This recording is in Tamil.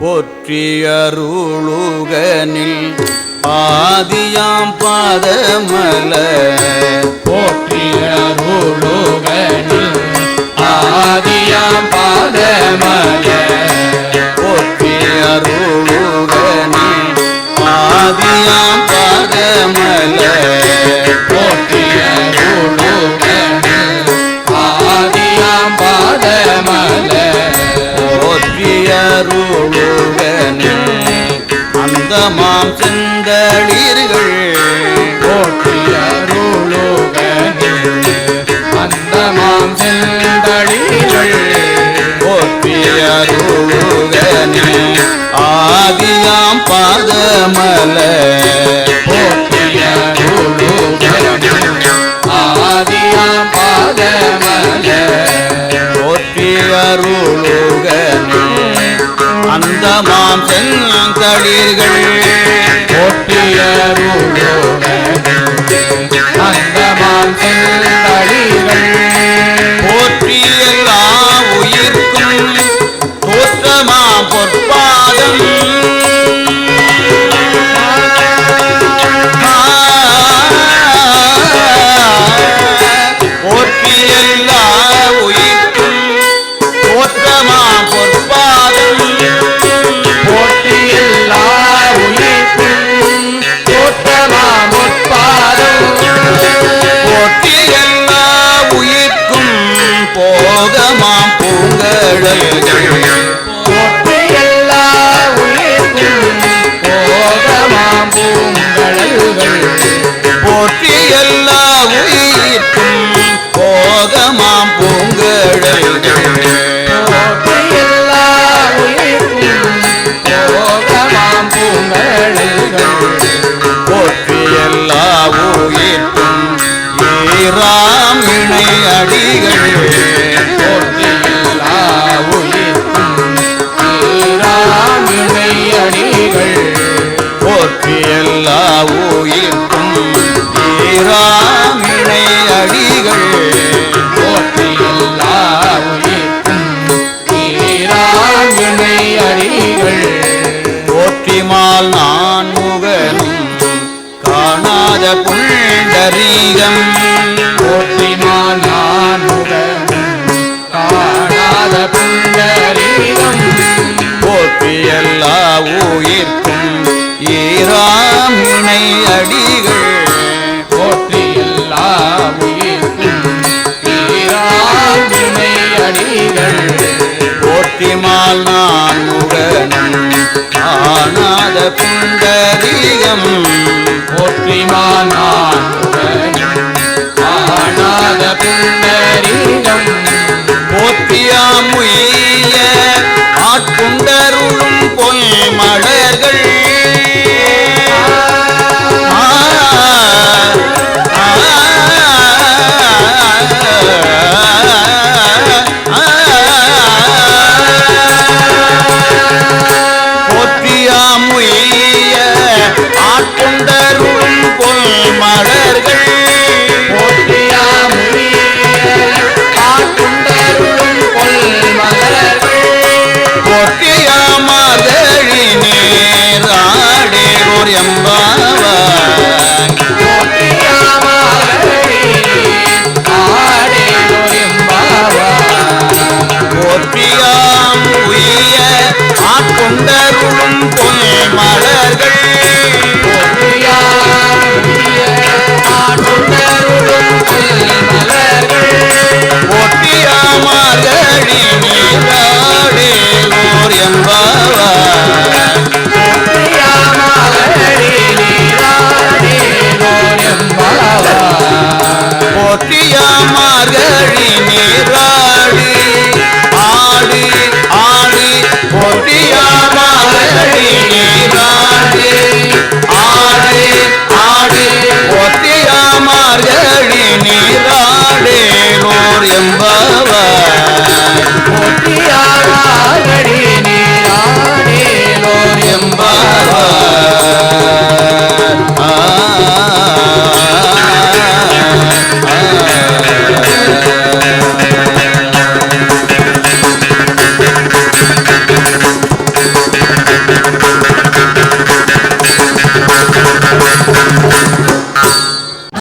போற்றியருளுகனில் ஆதியாம் பாதமல. போற்றியருள் சிந்தமாம் சிந்தளீர்கள். போற்றிய ரூலோகனே அந்தமாம் சிந்தளீர்கள். போற்றிய ரூலோகனே புகழ் போற்றி எல்லா உயிர்க்கும் ஈராமினை அடிகள் போற்றி எல்லா உயிர்க்கும் ஈராமினை அடிகள் போற்றிமால் நான் முகனும் காணாத புண்டரீகம் நாள்